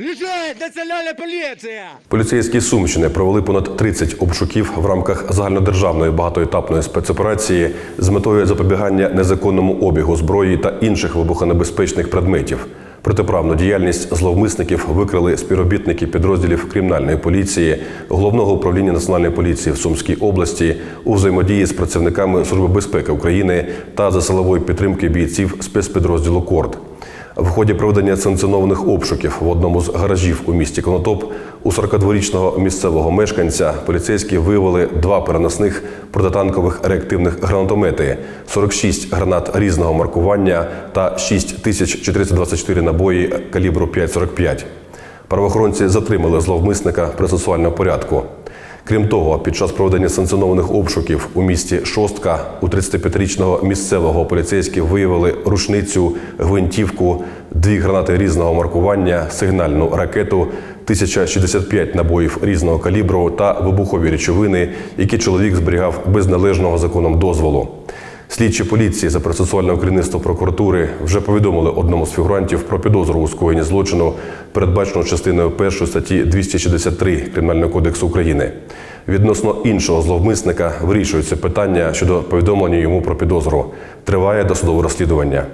Лежать поліція! Поліцейські Сумщини провели понад 30 обшуків в рамках загальнодержавної багатоетапної спецоперації з метою запобігання незаконному обігу зброї та інших вибухонебезпечних предметів. Протиправну діяльність зловмисників викрили співробітники підрозділів кримінальної поліції головного управління національної поліції в Сумській області у взаємодії з працівниками Служби безпеки України та за силової підтримки бійців спецпідрозділу Корд. В ході проведення санкціонованих обшуків в одному з гаражів у місті Конотоп у 42-річного місцевого мешканця поліцейські виявили два переносних протитанкових реактивних гранатомети, 46 гранат різного маркування та 6424 набої калібру 5,45. Правоохоронці затримали зловмисника процесуального порядку. Крім того, під час проведення санкціонованих обшуків у місті Шостка у 35-річного місцевого поліцейські виявили рушницю, гвинтівку, дві гранати різного маркування, сигнальну ракету, 1065 набоїв різного калібру та вибухові речовини, які чоловік зберігав без належного законом дозволу. Слідчі поліції за процесуальне керівництво прокуратури вже повідомили одному з фігурантів про підозру у скоєнні злочину, передбаченого частиною 1 статті 263 Кримінального кодексу України. Відносно іншого зловмисника вирішується питання щодо повідомлення йому про підозру. Триває досудове розслідування.